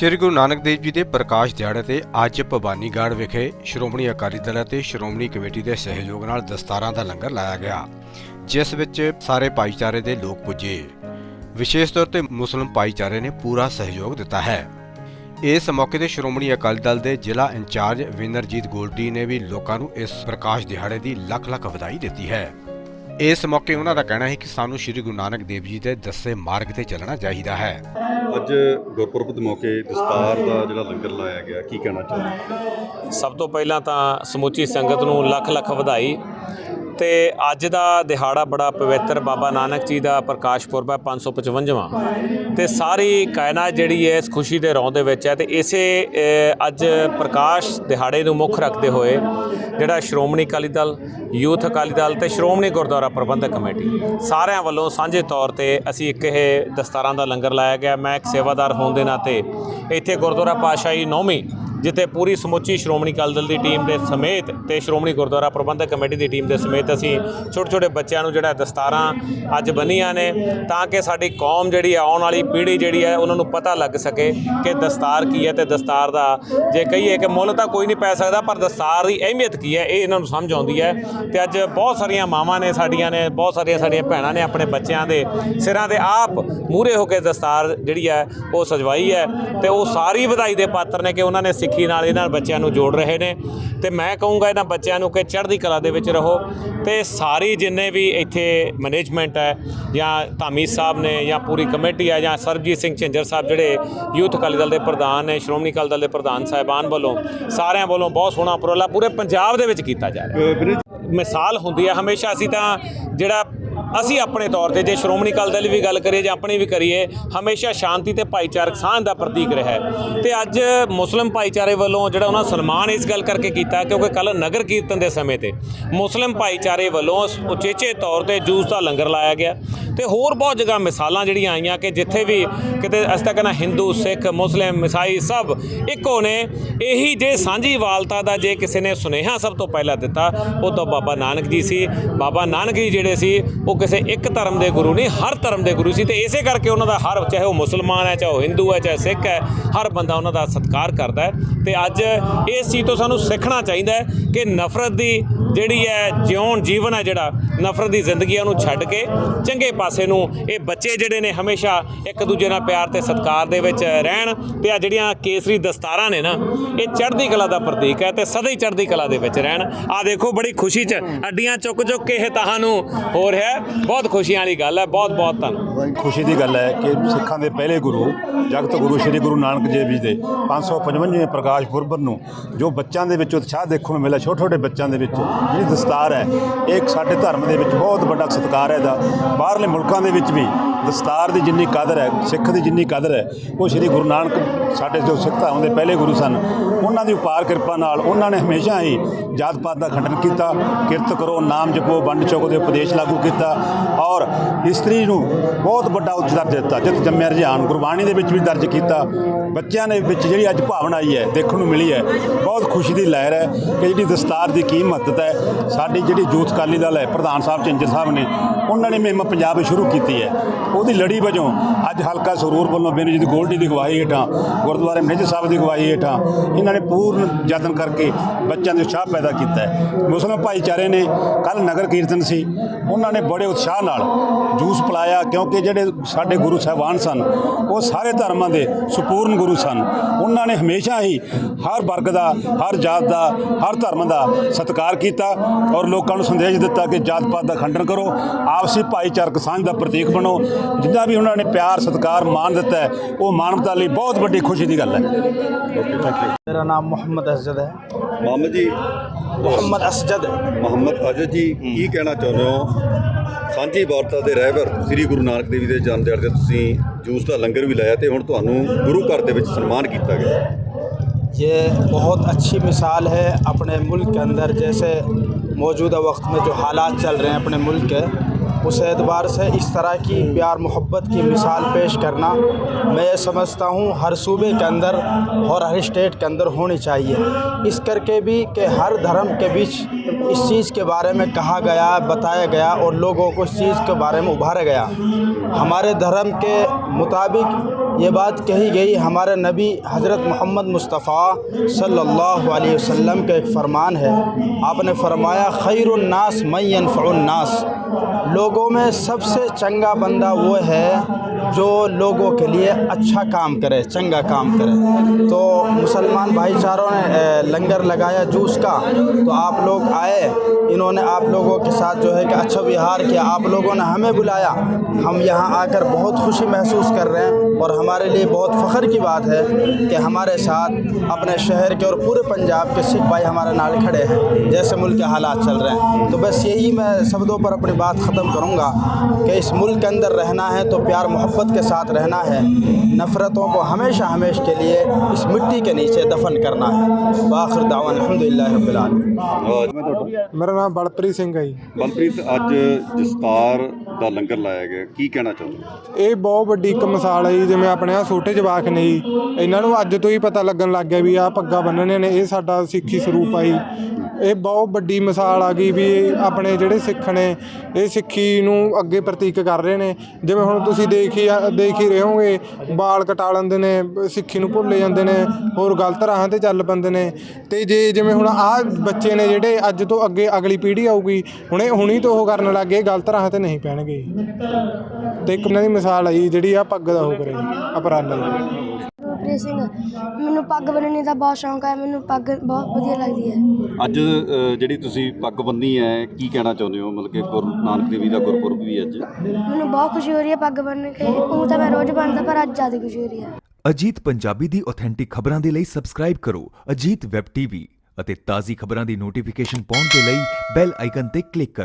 ਸ਼੍ਰੀ ਗੁਰੂ ਨਾਨਕ ਦੇਵ ਜੀ ਦੇ ਪ੍ਰਕਾਸ਼ ਦਿਹਾੜੇ ਤੇ ਅੱਜ ਭਵਾਨੀਗੜ੍ਹ ਵਿਖੇ ਸ਼੍ਰੋਮਣੀ ਅਕਾਲੀ ਦਲ ਅਤੇ ਸ਼੍ਰੋਮਣੀ ਕਮੇਟੀ ਦੇ ਸਹਿਯੋਗ ਨਾਲ ਦਸਤਾਰਾਂ ਦਾ ਲੰਗਰ ਲਾਇਆ ਗਿਆ, ਜਿਸ ਵਿੱਚ ਸਾਰੇ ਭਾਈਚਾਰੇ ਦੇ ਲੋਕ ਪੁੱਜੇ। ਵਿਸ਼ੇਸ਼ ਤੌਰ ਤੇ ਮੁਸਲਿਮ ਭਾਈਚਾਰੇ ਨੇ ਪੂਰਾ ਸਹਿਯੋਗ ਦਿੱਤਾ ਹੈ। ਇਸ ਮੌਕੇ ਤੇ ਸ਼੍ਰੋਮਣੀ ਅਕਾਲੀ ਦਲ ਦੇ ਜ਼ਿਲ੍ਹਾ ਇੰਚਾਰਜ ਵਿਨਰਜੀਤ ਗੋਲਡੀ ਨੇ ਵੀ ਲੋਕਾਂ ਨੂੰ ਇਸ ਪ੍ਰਕਾਸ਼ ਦਿਹਾੜੇ ਦੀ ਲੱਖ ਲੱਖ ਵਧਾਈ ਦਿੱਤੀ ਹੈ। ਇਸ ਮੌਕੇ ਉਹਨਾਂ ਦਾ ਕਹਿਣਾ ਹੈ ਕਿ ਸਾਨੂੰ ਸ਼੍ਰੀ ਗੁਰੂ ਨਾਨਕ ਦੇਵ ਜੀ ਦੇ ਦੱਸੇ ਮਾਰਗ ਤੇ ਚੱਲਣਾ ਚਾਹੀਦਾ ਹੈ। ਅੱਜ ਗੁਰਪੁਰਬ ਦੇ ਮੌਕੇ ਦਸਤਾਰ ਦਾ ਜਿਹੜਾ ਲੰਗਰ ਲਾਇਆ ਗਿਆ ਕੀ ਕਹਿਣਾ ਚਾਹੁੰਦੇ ਸਭ ਤੋਂ ਪਹਿਲਾਂ ਤਾਂ ਸਮੁੱਚੀ ਸੰਗਤ ਨੂੰ ਲੱਖ ਲੱਖ ਵਧਾਈ। ਤੇ ਅੱਜ ਦਾ ਦਿਹਾੜਾ ਬੜਾ ਪਵਿੱਤਰ ਬਾਬਾ ਨਾਨਕ ਜੀ ਦਾ ਪ੍ਰਕਾਸ਼ ਪੁਰਬ ਹੈ 555ਵਾਂ ਤੇ ਸਾਰੀ ਕਾਇਨਾਤ ਜਿਹੜੀ ਹੈ ਇਸ ਖੁਸ਼ੀ ਦੇ ਰੌਂ ਦੇ ਵਿੱਚ ਹੈ ਤੇ ਇਸੇ ਅੱਜ ਪ੍ਰਕਾਸ਼ ਦਿਹਾੜੇ ਨੂੰ ਮੁੱਖ ਰੱਖਦੇ ਹੋਏ ਜਿਹੜਾ ਸ਼੍ਰੋਮਣੀ ਅਕਾਲੀ ਦਲ, ਯੂਥ ਅਕਾਲੀ ਦਲ ਤੇ ਸ਼੍ਰੋਮਣੀ ਗੁਰਦੁਆਰਾ ਪ੍ਰਬੰਧਕ ਕਮੇਟੀ, ਸਾਰਿਆਂ ਵੱਲੋਂ ਸਾਂਝੇ ਤੌਰ ਤੇ ਅਸੀਂ ਇੱਕ ਇਹ ਦਸਤਾਰਾਂ ਦਾ ਲੰਗਰ ਲਾਇਆ ਗਿਆ। ਮੈਂ ਇੱਕ ਸੇਵਾਦਾਰ ਹੋਣ ਦੇ ਨਾਤੇ ਇੱਥੇ ਗੁਰਦੁਆਰਾ ਪਾਤਸ਼ਾਹੀ ਨੌਵੀਂ ਜਿੱਥੇ ਪੂਰੀ ਸਮੁੱਚੀ ਸ਼੍ਰੋਮਣੀ ਅਕਾਲੀ ਦਲ ਦੀ ਟੀਮ ਦੇ ਸਮੇਤ ਤੇ ਸ਼੍ਰੋਮਣੀ ਗੁਰਦੁਆਰਾ ਪ੍ਰਬੰਧਕ ਕਮੇਟੀ ਦੀ ਟੀਮ ਦੇ ਸਮੇਤ ਅਸੀਂ ਛੋਟੇ ਛੋਟੇ ਬੱਚਿਆਂ ਨੂੰ ਜਿਹੜਾ ਦਸਤਾਰਾਂ ਅੱਜ ਬੰਨੀਆਂ ਨੇ ਤਾਂ ਕਿ ਸਾਡੀ ਕੌਮ ਜਿਹੜੀ ਹੈ ਆਉਣ ਵਾਲੀ ਪੀੜ੍ਹੀ ਜਿਹੜੀ ਹੈ ਉਹਨਾਂ ਨੂੰ ਪਤਾ ਲੱਗ ਸਕੇ ਕਿ ਦਸਤਾਰ ਕੀ ਹੈ ਤੇ ਦਸਤਾਰ ਦਾ ਜੇ ਕਹੀਏ ਕਿ ਮੁੱਲ ਤਾਂ ਕੋਈ ਨਹੀਂ ਪੈ ਸਕਦਾ, ਪਰ ਦਸਤਾਰ ਦੀ ਅਹਿਮੀਅਤ ਕੀ ਹੈ, ਇਹ ਇਹਨਾਂ ਨੂੰ ਸਮਝ ਆਉਂਦੀ ਹੈ। ਤੇ ਅੱਜ ਬਹੁਤ ਸਾਰੀਆਂ ਮਾਵਾਂ ਨੇ ਸਾਡੀਆਂ ਨੇ, ਬਹੁਤ ਸਾਰੀਆਂ ਸਾਡੀਆਂ ਭੈਣਾਂ ਨੇ ਆਪਣੇ ਬੱਚਿਆਂ ਦੇ ਸਿਰਾਂ ਤੇ ਆਪ ਮੂਰੇ ਹੋ ਕੇ ਦਸਤਾਰ ਜਿਹੜੀ ਹੈ, ਉਹ ਸਜਵਾਈ ਹੈ ਤੇ ਉਹ ਸਾਰੀ ਵਧਾਈ ਦੇ ਪਾਤਰ ਨੇ ਕਿ ਉਹਨਾਂ ਨੇ ਸਿੱਖੀ ਨਾਲ ਇਹਨਾਂ ਬੱਚਿਆਂ ਨੂੰ ਜੋੜ ਰਹੇ ਨੇ। ਤੇ ਮੈਂ ਕਹੂੰਗਾ ਇਹਨਾਂ ਬੱਚਿਆਂ ਨੂੰ ਕਿ ਚੜ੍ਹਦੀ ਕਲਾ ਦੇ ਵਿੱਚ ਰਹੋ। ਤੇ ਸਾਰੀ ਜਿੰਨੇ ਵੀ ਇੱਥੇ ਮੈਨੇਜਮੈਂਟ ਹੈ ਜਾਂ ਧਾਮੀ ਸਾਹਿਬ ਨੇ ਜਾਂ ਪੂਰੀ ਕਮੇਟੀ ਹੈ ਜਾਂ ਸਰਬਜੀਤ ਸਿੰਘ ਝਿੰਜਰ ਸਾਹਿਬ ਜਿਹੜੇ ਯੂਥ ਅਕਾਲੀ ਦਲ ਦੇ ਪ੍ਰਧਾਨ ਨੇ ਸ਼੍ਰੋਮਣੀ ਅਕਾਲੀ ਦਲ ਦੇ ਪ੍ਰਧਾਨ ਸਾਹਿਬਾਨ ਵੱਲੋਂ ਸਾਰਿਆਂ ਵੱਲੋਂ ਬਹੁਤ ਸੋਹਣਾ ਉਪਰਾਲਾ ਪੂਰੇ ਪੰਜਾਬ ਦੇ ਵਿੱਚ ਕੀਤਾ ਜਾ ਰਿਹਾ। ਵੀਰੇ ਮਿਸਾਲ ਹੁੰਦੀ ਹੈ ਹਮੇਸ਼ਾ। ਅਸੀਂ ਤਾਂ ਜਿਹੜਾ ਅਸੀਂ ਆਪਣੇ ਤੌਰ ਤੇ ਜੇ ਸ਼੍ਰੋਮਣੀ ਅਕਾਲੀ ਦਲ ਦੀ ਵੀ ਗੱਲ ਕਰੀਏ ਜਾਂ ਆਪਣੀ ਵੀ ਕਰੀਏ, ਹਮੇਸ਼ਾ ਸ਼ਾਂਤੀ ਤੇ ਭਾਈਚਾਰਕ ਸਾਂਝ ਦਾ ਪ੍ਰਤੀਕ ਰਿਹਾ ਹੈ। ਤੇ ਅੱਜ ਮੁਸਲਿਮ ਭਾਈਚਾਰੇ ਵੱਲੋਂ ਜਿਹੜਾ ਉਹਨਾਂ ਸਨਮਾਨ ਇਸ ਗੱਲ ਕਰਕੇ ਕੀਤਾ ਕਿਉਂਕਿ ਕੱਲ ਨਗਰ ਕੀਰਤਨ ਦੇ ਸਮੇਂ ਤੇ ਮੁਸਲਿਮ ਭਾਈਚਾਰੇ ਵੱਲੋਂ ਉਚੇਚੇ ਤੌਰ ਤੇ ਜੂਸ ਦਾ ਲੰਗਰ ਲਾਇਆ ਗਿਆ। ਤੇ ਹੋਰ ਬਹੁਤ ਜਗ੍ਹਾ ਮਿਸਾਲਾਂ ਜਿਹੜੀਆਂ ਆਈਆਂ ਕਿ ਜਿੱਥੇ ਵੀ ਕਿਤੇ ਅਸੀਂ ਤਾਂ ਕਹਿੰਦਾ ਹਿੰਦੂ, ਸਿੱਖ, ਮੁਸਲਿਮ, ਈਸਾਈ ਸਭ ਇੱਕੋ ਨੇ, ਇਹੀ ਜੇ ਸਾਂਝੀ ਵਾਲਤਾ ਦਾ ਜੇ ਕਿਸੇ ਨੇ ਸੁਨੇਹਾ ਸਭ ਤੋਂ ਪਹਿਲਾਂ ਦਿੱਤਾ, ਉਹ ਤਾਂ ਬਾਬਾ ਨਾਨਕ ਜੀ ਸੀ। ਬਾਬਾ ਨਾਨਕ ਜੀ ਜਿਹੜੇ ਸੀ, ਉਹ ਕਿਸੇ ਇੱਕ ਧਰਮ ਦੇ ਗੁਰੂ ਨਹੀਂ, ਹਰ ਧਰਮ ਦੇ ਗੁਰੂ ਸੀ ਤੇ ਇਸੇ ਕਰਕੇ ਉਹਨਾਂ ਦਾ ਹਰ ਚਾਹੇ ਉਹ ਮੁਸਲਮਾਨ ਹੈ, ਚਾਹੇ ਉਹ ਹਿੰਦੂ ਹੈ, ਚਾਹੇ ਸਿੱਖ ਹੈ, ਹਰ ਬੰਦਾ ਉਹਨਾਂ ਦਾ ਸਤਿਕਾਰ ਕਰਦਾ ਹੈ ਤੇ ਅੱਜ ਇਸ ਚੀਜ਼ ਤੋਂ ਸਾਨੂੰ ਸਿੱਖਣਾ ਚਾਹੀਦਾ ਹੈ ਕਿ ਨਫ਼ਰਤ ਦੀ ਜਿਹੜੀ ਹੈ, ਜਿਉਣ ਜੀਵਨ ਹੈ ਜਿਹੜਾ, ਨਫ਼ਰਤ ਦੀ ਜ਼ਿੰਦਗੀ ਹੈ ਉਹਨੂੰ ਛੱਡ ਕੇ ਚੰਗੇ ਪਾਸੇ ਨੂੰ ਇਹ ਬੱਚੇ ਜਿਹੜੇ ਨੇ ਹਮੇਸ਼ਾ ਇੱਕ ਦੂਜੇ ਨਾਲ ਪਿਆਰ ਤੇ ਸਤਿਕਾਰ ਦੇ ਵਿੱਚ ਰਹਿਣ ਤੇ ਆ ਜਿਹੜੀਆਂ ਕੇਸਰੀ ਦਸਤਾਰਾਂ ਨੇ ਨਾ, ਇਹ ਚੜ੍ਹਦੀ ਕਲਾ ਦਾ ਪ੍ਰਤੀਕ ਹੈ ਤੇ ਸਦਾ ਹੀ ਚੜ੍ਹਦੀ ਕਲਾ ਦੇ ਵਿੱਚ ਰਹਿਣ। ਆ ਦੇਖੋ ਬੜੀ ਖੁਸ਼ੀ 'ਚ ਅੱਡੀਆਂ ਚੁੱਕ ਚੁੱਕ ਕੇ ਇਹ ਤੁਹਾਨੂੰ ਹੋ ਰਿਹਾ ਬਹੁਤ ਖੁਸ਼ੀਆਂ ਵਾਲੀ ਗੱਲ ਹੈ, ਬਹੁਤ ਬਹੁਤ ਧੰਨਵਾਦ ਖੁਸ਼ੀ ਦੀ ਗੱਲ ਹੈ ਕਿ ਸਿੱਖਾਂ ਦੇ ਪਹਿਲੇ ਗੁਰੂ, ਜਗਤ ਗੁਰੂ ਸ੍ਰੀ ਗੁਰੂ ਨਾਨਕ ਦੇਵ ਜੀ ਦੇ 555ਵੇਂ ਪ੍ਰਕਾਸ਼ ਪੁਰਬ ਨੂੰ ਜੋ ਬੱਚਿਆਂ ਦੇ ਵਿੱਚ ਉਤਸ਼ਾਹ ਦੇਖਣ ਨੂੰ ਮਿਲਿਆ ਛੋਟੇ ਛੋਟੇ ਬੱਚਿਆਂ ਦੇ ਵਿੱਚ, ਜਿਹੜੀ ਦਸਤਾਰ ਹੈ, ਇਹ ਇੱਕ ਸਾਡੇ ਧਰਮ ਦੇ ਵਿੱਚ ਬਹੁਤ ਵੱਡਾ ਸਤਿਕਾਰ ਹੈ ਇਹਦਾ। ਬਾਹਰਲੇ ਮੁਲਕਾਂ ਦੇ ਵਿੱਚ ਵੀ ਦਸਤਾਰ ਦੀ ਜਿੰਨੀ ਕਦਰ ਹੈ, ਸਿੱਖ ਦੀ ਜਿੰਨੀ ਕਦਰ ਹੈ, ਉਹ ਸ੍ਰੀ ਗੁਰੂ ਨਾਨਕ ਸਾਡੇ ਜੋ ਸਿੱਖ ਧਰਮ ਦੇ ਪਹਿਲੇ ਗੁਰੂ ਸਨ, ਉਹਨਾਂ ਦੀ ਉਪਾਰ ਕਿਰਪਾ ਨਾਲ ਉਹਨਾਂ ਨੇ ਹਮੇਸ਼ਾ ਹੀ ਜਾਤ ਪਾਤ ਦਾ ਖੰਡਨ ਕੀਤਾ, ਕਿਰਤ ਕਰੋ, ਨਾਮ ਜਪੋ ਵੰਡ ਚੁੱਕ ਦੇ ਉਪਦੇਸ਼ ਲਾਗੂ ਕੀਤਾ ਔਰ ਇਸਤਰੀ ਨੂੰ ਬਹੁਤ ਵੱਡਾ ਉੱਚ ਦਰਜਾ ਦਿੱਤਾ। ਜਿਤ ਜੰਮਿਆ ਰੁਝਾਨ ਗੁਰਬਾਣੀ ਦੇ ਵਿੱਚ ਵੀ ਦਰਜ ਕੀਤਾ। ਬੱਚਿਆਂ ਦੇ ਵਿੱਚ ਜਿਹੜੀ ਅੱਜ ਭਾਵਨਾ ਆਈ ਹੈ, ਦੇਖਣ ਨੂੰ ਮਿਲੀ ਹੈ, ਬਹੁਤ ਖੁਸ਼ੀ ਦੀ ਲਹਿਰ ਹੈ ਕਿ ਜਿਹੜੀ ਦਸਤਾਰ ਦੀ ਕੀ ਮਹੱਤਤਾ ਹੈ, ਸਾਡੀ ਜਿਹੜੀ ਯੂਥ ਅਕਾਲੀ ਦਲ ਹੈ, ਪ੍ਰਧਾਨ ਸਾਹਿਬ ਚੰਜਰ ਸਾਹਿਬ ਨੇ ਉਹਨਾਂ ਨੇ ਮੁਹਿੰਮ ਪੰਜਾਬ ਵਿੱਚ ਸ਼ੁਰੂ ਕੀਤੀ ਹੈ। ਉਹਦੀ ਲੜੀ ਵਜੋਂ ਅੱਜ ਹਲਕਾ ਸਰੂਰ ਵੱਲੋਂ ਬੇਨਜੀਤ ਗੋਲਡੀ ਦੀ ਅਗਵਾਈ ਹੇਠਾਂ, ਗੁਰਦੁਆਰੇ ਮੈਨੇਜਰ ਸਾਹਿਬ ਦੀ ਅਗਵਾਈ ਹੇਠਾਂ ਇਹਨਾਂ ਨੇ ਪੂਰਨ ਯਤਨ ਕਰਕੇ ਬੱਚਿਆਂ ਦੇ ਉਤਸ਼ਾਹ ਪੈਦਾ ਕੀਤਾ ਹੈ। ਮੁਸਲਿਮ ਭਾਈਚਾਰੇ ਨੇ ਕੱਲ ਨਗਰ ਕੀਰਤਨ ਸੀ। ਉਹਨਾਂ ਨੇ ਬੜੇ ਉਤਸ਼ਾਹ ਨਾਲ ਜੂਸ ਪਿਲਾਇਆ ਕਿਉਂਕਿ ਜਿਹੜੇ ਸਾਡੇ ਗੁਰੂ ਸਾਹਿਬਾਨ ਸਨ, ਉਹ ਸਾਰੇ ਧਰਮਾਂ ਦੇ ਸੁਪੂਰਨ ਗੁਰੂ ਸਨ। ਉਹਨਾਂ ਨੇ ਹਮੇਸ਼ਾ ਹੀ ਹਰ ਵਰਗ ਦਾ, ਹਰ ਜਾਤ ਦਾ, ਹਰ ਧਰਮ ਦਾ ਸਤਿਕਾਰ ਕੀਤਾ ਔਰ ਲੋਕਾਂ ਨੂੰ ਸੰਦੇਸ਼ ਦਿੱਤਾ ਕਿ ਜਾਤ ਪਾਤ ਦਾ ਖੰਡਨ ਕਰੋ। ਆਪਸੀ ਭਾਈਚਾਰਕ ਸਾਂਝ ਦਾ ਪ੍ਰਤੀਕ ਬਣੋ ਜਿੰਨਾ ਵੀ ਉਹਨਾਂ ਨੇ ਪਿਆਰ ਸਤਿਕਾਰ ਮਾਨ ਦਿੱਤਾ ਹੈ ਉਹ ਮਾਨਵਤਾ ਲਈ ਬਹੁਤ ਵੱਡੀ ਖੁਸ਼ੀ ਦੀ ਗੱਲ ਹੈ मेरा नाम मोहम्मद असजद है ਮੁਹੰਮਦ ਜੀ मोहम्मद असजद ਮੁਹੰਮਦ ਅਜਦ ਜੀ ਕੀ ਕਹਿਣਾ ਚਾਹੁੰਦੇ ਹੋ ਸਾਂਝੀ ਵਾਰਤਾ ਦੇ ਰਹਿਬਰ ਸ੍ਰੀ ਗੁਰੂ ਨਾਨਕ ਦੇਵ ਜੀ ਦੇ ਜਨਮ ਦਿਹਾੜੇ ਤੇ ਤੁਸੀਂ ਜੂਸ ਦਾ ਲੰਗਰ ਵੀ ਲਾਇਆ ਤੇ ਹੁਣ ਤੁਹਾਨੂੰ ਗੁਰੂ ਘਰ ਦੇ ਵਿੱਚ ਸਨਮਾਨ ਕੀਤਾ ਗਿਆ ये बहुत अच्छी मिसाल है अपने मुल्क के अंदर जैसे मौजूदा वक्त में जो हालात चल रहे हैं अपने मुल्क के اس اعتبار سے اس طرح کی پیار محبت کی مثال پیش کرنا میں یہ سمجھتا ہوں ہر صوبے کے اندر اور ہر اسٹیٹ کے اندر ہونی چاہیے۔ اس کر کے بھی کہ ہر دھرم کے بیچ اس چیز کے بارے میں کہا گیا، بتایا گیا اور لوگوں کو اس چیز کے بارے میں ابھارا گیا۔ ہمارے دھرم کے مطابق یہ بات کہی گئی، ہمارے نبی حضرت محمد مصطفیٰ صلی اللہ علیہ وسلم کا ایک فرمان ہے۔ آپ نے فرمایا، خیر الناس مین ينفع الناس۔ لوگوں میں سب سے چنگا بندہ وہ ہے جو لوگوں کے لیے اچھا کام کرے، چنگا کام کرے۔ تو مسلمان بھائی چاروں نے لنگر لگایا جوس کا۔ تو آپ لوگ آئے۔ انہوں نے آپ لوگوں کے ساتھ جو ہے کہ اچھا وہار کیا۔ آپ لوگوں نے ہمیں بلایا۔ ہم یہاں آ کر بہت خوشی محسوس کر رہے ہیں۔ اور ہمارے لیے بہت فخر کی بات ہے کہ ہمارے ساتھ اپنے شہر کے اور پورے پنجاب کے سکھ بھائی ہمارے نال کھڑے ہیں۔ جیسے ملک کے حالات چل رہے ہیں۔ تو بس یہی میں شبدوں پر اپنے بات ختم کروں گا کہ اس ملک کے اندر رہنا ہے تو پیار محبت کے ساتھ رہنا ہے۔ نفرتوں کو ہمیشہ ہمیش کے لیے اس مٹی کے نیچے دفن کرنا ہے۔ باخر دعوان الحمد للہ رب العالمین۔ میرا نام بلپریت سنگھ ہے جی۔ بلپریت اج جستار ਦਾ ਲੰਗਰ ਲਾਇਆ ਗਿਆ? ਕੀ ਕਹਿਣਾ ਚਾਹੁੰਦੇ ਹੋ? ਇਹ ਬਹੁਤ ਵੱਡੀ ਇੱਕ ਮਿਸਾਲ ਹੈ ਜੀ, ਜਿਵੇਂ ਆਪਣੇ ਆ ਛੋਟੇ ਜਵਾਕ ਨੇ ਜੀ। ਇਹਨਾਂ ਨੂੰ ਅੱਜ ਤੋਂ ਹੀ ਪਤਾ ਲੱਗਣ ਲੱਗ ਗਿਆ ਵੀ ਆ ਪੱਗਾਂ ਬੰਨਣੇ ਨੇ, ਇਹ ਸਾਡਾ ਸਿੱਖੀ ਸਰੂਪ ਆ ਜੀ। ਇਹ ਬਹੁਤ ਵੱਡੀ ਮਿਸਾਲ ਆ ਗਈ ਵੀ ਇਹ ਆਪਣੇ ਜਿਹੜੇ ਸਿੱਖ ਨੇ, ਇਹ ਸਿੱਖੀ ਨੂੰ ਅੱਗੇ ਪ੍ਰਤੀਕ ਕਰ ਰਹੇ ਨੇ। ਜਿਵੇਂ ਹੁਣ ਤੁਸੀਂ ਦੇਖ ਹੀ ਦੇਖ ਹੀ ਰਹੇ ਹੋਗੇ ਬਾਲ ਕਟਾ ਲੈਂਦੇ ਨੇ, ਸਿੱਖੀ ਨੂੰ ਭੁੱਲ ਜਾਂਦੇ ਨੇ, ਹੋਰ ਗਲਤ ਰਾਹਾਂ ਤੇ ਚੱਲ ਪੈਂਦੇ ਨੇ। ਤੇ ਜੇ ਜਿਵੇਂ ਹੁਣ ਆਹ ਬੱਚੇ ਨੇ ਜਿਹੜੇ ਅੱਜ ਤੋਂ ਅੱਗੇ ਅਗਲੀ ਪੀੜ੍ਹੀ ਆਊਗੀ, ਹੁਣੇ ਹੁਣੀ ਤੋਂ ਉਹ ਕਰਨ ਲੱਗੇ ਗਲਤ ਰਾਹਾਂ ਤੇ ਨਹੀਂ ਪੈਣਗੇ। ਤੇ ਇੱਕ ਉਹਨਾਂ ਦੀ ਮਿਸਾਲ ਆਈ ਜਿਹੜੀ ਆ ਪੱਗ ਦਾ ਉਹ ਕਰੇ ਅਪਰਾਲਾ ਜੀ। ਗੁਰਪ੍ਰੀਤ ਸਿੰਘ ਮੈਨੂੰ ਪੱਗ ਬੰਨ੍ਹਣੀ ਦਾ ਬਹੁਤ ਸ਼ੌਂਕ ਹੈ ਮੈਨੂੰ ਪੱਗ ਬਹੁਤ ਵਧੀਆ ਲੱਗਦੀ ਹੈ। ਅੱਜ ਜਿਹੜੀ ਤੁਸੀਂ ਪੱਗ ਬੰਨੀ ਹੈ ਕੀ ਕਹਿਣਾ ਚਾਹੁੰਦੇ ਹੋ? ਮਤਲਬ ਕਿ ਗੁਰੂ ਨਾਨਕ ਦੇਵ ਜੀ ਦਾ ਗੁਰਪੁਰਬ ਵੀ ਅੱਜ। ਮੈਨੂੰ ਬਹੁਤ ਖੁਸ਼ੀ ਹੋ ਰਹੀ ਹੈ ਪੱਗ ਬੰਨ੍ਹ ਕੇ ਉਹ ਤਾਂ ਮੈਂ ਰੋਜ਼ ਬੰਨ੍ਹਦਾ ਪਰ ਅੱਜ ਜ਼ਿਆਦਾ ਖੁਸ਼ੀ ਹੋ ਰਹੀ ਹੈ। ਅਜੀਤ ਪੰਜਾਬੀ ਦੀ ਆਥੈਂਟਿਕ ਖਬਰਾਂ ਦੇ ਲਈ ਸਬਸਕ੍ਰਾਈਬ ਕਰੋ ਅਜੀਤ ਵੈਬ ਟੀਵੀ ਅਤੇ ਤਾਜ਼ੀ ਖਬਰਾਂ ਦੀ ਨੋਟੀਫਿਕੇਸ਼ਨ ਪਾਉਣ ਦੇ ਲਈ ਬੈਲ ਆਈਕਨ ਤੇ ਕਲਿੱਕ ਕਰੋ।